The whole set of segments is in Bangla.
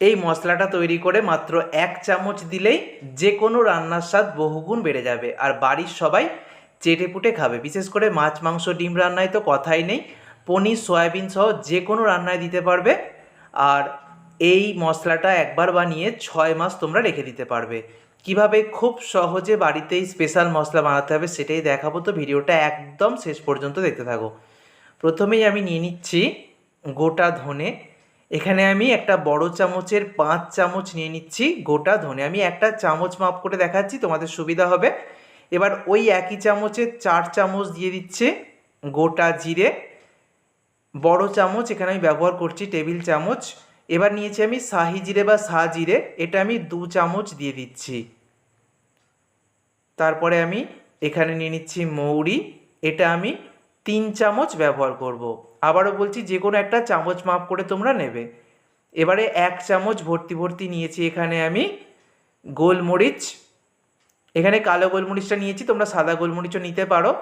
এই মশলাটা তৈরি করে মাত্র এক চামচ দিলেই যে কোনো রান্নার স্বাদ বহুগুণ বেড়ে যাবে। আর বাড়ির সবাই চেটে পুটে খাবে। বিশেষ করে মাছ, মাংস, ডিম রান্নায় তো কথাই নেই। পনির, সয়াবিন সহ যে কোনো রান্নায় দিতে পারবে। আর এই মশলাটা একবার বানিয়ে ছয় মাস তোমরা রেখে দিতে পারবে। কীভাবে খুব সহজে বাড়িতেই স্পেশাল মশলা বানাতে হবে সেটাই দেখাবো। তো ভিডিওটা একদম শেষ পর্যন্ত দেখতে থাকো। প্রথমেই আমি নিয়ে নিচ্ছি গোটা ধনে এখানে আমি একটা বড় চামচের পাঁচ চামচ নিয়ে নিচ্ছি, গোটা ধনে। আমি একটা চামচ মাপ করে দেখাচ্ছি, তোমাদের সুবিধা হবে। এবার ওই একই চামচের চার চামচ দিয়ে দিচ্ছে গোটা জিরে। বড় চামচ, এখানে আমি ব্যবহার করছি টেবিল চামচ। এবার নিয়েছি আমি শাহি জিরে বা শাহ জিরে, এটা আমি দু চামচ দিয়ে দিচ্ছি। তারপরে আমি এখানে নিয়ে নিচ্ছি মৌরি, এটা আমি তিন চামচ ব্যবহার করব। আবারও বলছি, যে কোনো একটা চামচ মাপ করে তোমরা নেবে। এবারে এক চামচ ভর্তি ভর্তি নিয়েছি এখানে আমি গোলমরিচ। এখানে কালো গোলমরিচটা নিয়েছি, তোমরা সাদা গোলমরিচও নিতে পারো।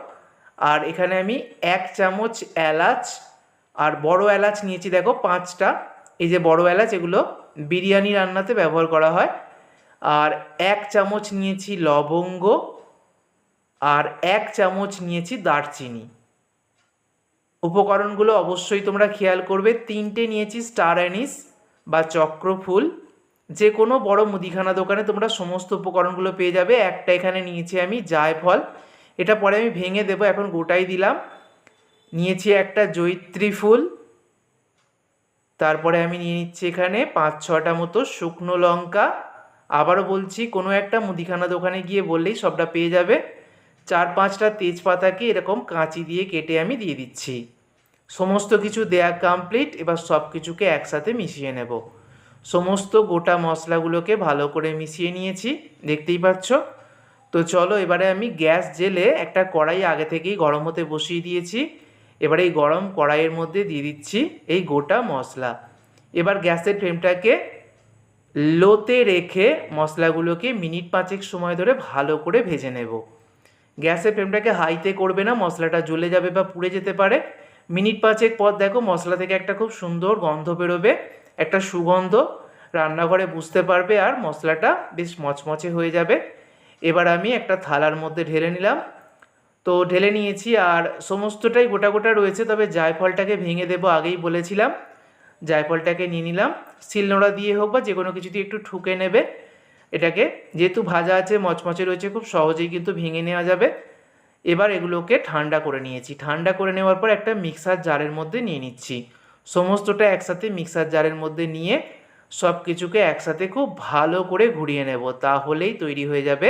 আর এখানে আমি এক চামচ এলাচ আর বড় এলাচ নিয়েছি, দেখো পাঁচটা। এই যে বড় এলাচ, এগুলো বিরিয়ানি রান্নাতে ব্যবহার করা হয়। আর এক চামচ নিয়েছি লবঙ্গ আর এক চামচ নিয়েছি দারচিনি। উপকরণগুলো অবশ্যই তোমরা খেয়াল করবে। তিনটে নিয়েছি স্টার অ্যানিস বা চক্রফুল। যে কোনো বড় মুদিখানা দোকানে তোমরা সমস্ত উপকরণগুলো পেয়ে যাবে। একটা এখানে নিয়েছি আমি জায়ফল। এটা পরে আমি ভেঙে দেবো, এখন গোটাই দিলাম। নিয়েছি একটা জৈত্রী ফুল। তারপরে আমি নিয়ে নিচ্ছি এখানে পাঁচ ছটা মতো শুকনো লঙ্কা। আবারও বলছি, কোনো একটা মুদিখানা দোকানে গিয়ে বললেই সবটা পেয়ে যাবে। চার পাঁচটা তেজপাতাকে এরকম কাঁচি দিয়ে কেটে আমি দিয়ে দিচ্ছি। সমস্ত কিছু দেয়া কমপ্লিট এবার সব কিছুকে একসাথে মিশিয়ে নেব। সমস্ত গোটা মশলাগুলোকে ভালো করে মিশিয়ে নিয়েছি, দেখতেই পাচ্ছ? তো চলো এবারে আমি গ্যাস জেলে একটা কড়াই আগে থেকেই গরম হতে বসিয়ে দিয়েছি। এবার এই গরম কড়াইয়ের মধ্যে দিয়ে দিচ্ছি এই গোটা মশলা। এবার গ্যাসের ফ্লেমটাকে লোতে রেখে মশলাগুলোকে মিনিট পাঁচেক সময় ধরে ভালো করে ভেজে নেব। গ্যাসের ফ্লেমটাকে হাইতে করবে না, মশলাটা জ্বলে যাবে বা পুড়ে যেতে পারে। মিনিট পাঁচেক পর দেখো মশলা থেকে একটা খুব সুন্দর গন্ধ বেরোবে, একটা সুগন্ধ। রান্নাঘরে বুঝতে পারবে আর মশলাটা বেশ মচমচে হয়ে যাবে। এবার আমি একটা থালার মধ্যে ঢেলে নিলাম। তো ঢেলে নিয়েছি আর সমস্তটাই গোটা গোটা রয়েছে, তবে জায়ফলটাকে ভেঙে দেবো আগেই বলেছিলাম। জায়ফলটাকে নিয়ে নিলাম। শিলনোড়া দিয়ে হোক বা যে কোনো কিছু দিয়ে একটু ঠুকে নেবে। এটাকে যেহেতু ভাজা আছে, মচমচে রয়েছে, খুব সহজেই কিন্তু ভেঙে নেওয়া যাবে। এবার এগুলোকে ঠান্ডা করে নিয়েছি। ঠান্ডা করে নেওয়ার পর একটা মিক্সার জারের মধ্যে নিয়ে নিচ্ছি। সমস্তটা একসাথে মিক্সার জারের মধ্যে নিয়ে সব কিছুকে একসাথে খুব ভালো করে ঘুরিয়ে নেব। তাহলেই তৈরি হয়ে যাবে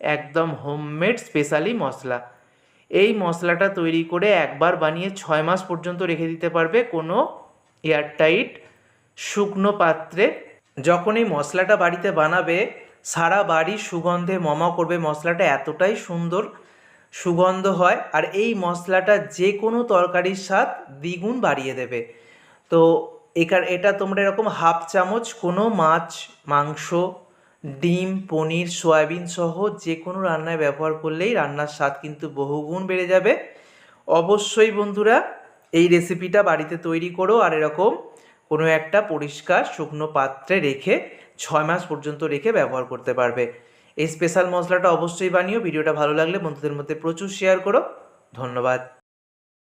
একদম হোমমেড স্পেশালি মশলা। এই মশলাটা তৈরি করে একবার বানিয়ে ছয় মাস পর্যন্ত রেখে দিতে পারবে কোনো এয়ারটাইট শুকনো পাত্রে যখন এই মশলাটা বাড়িতে বানাবে, সারা বাড়ি সুগন্ধে মমা করবে। মশলাটা এতটাই সুন্দর সুগন্ধ হয় আর এই মশলাটা যে কোনো তরকারির স্বাদ দ্বিগুণ বাড়িয়ে দেবে। তো একার এটা তোমরা এরকম হাফ চামচ কোনো মাছ, মাংস, ডিম, পনির, সয়াবিন সহ যে কোনো রান্নায় ব্যবহার করলেই রান্নার স্বাদ কিন্তু বহুগুণ বেড়ে যাবে। অবশ্যই বন্ধুরা, এই রেসিপিটা বাড়িতে তৈরি করো আর এরকম কোনো একটা পরিষ্কার শুকনো পাত্রে রেখে ছয় মাস পর্যন্ত রেখে ব্যবহার করতে পারবে। এই স্পেশাল মশলাটা অবশ্যই বানিও, ভিডিওটা ভালো লাগলে বন্ধুদের মধ্যে প্রচুর শেয়ার করো। ধন্যবাদ।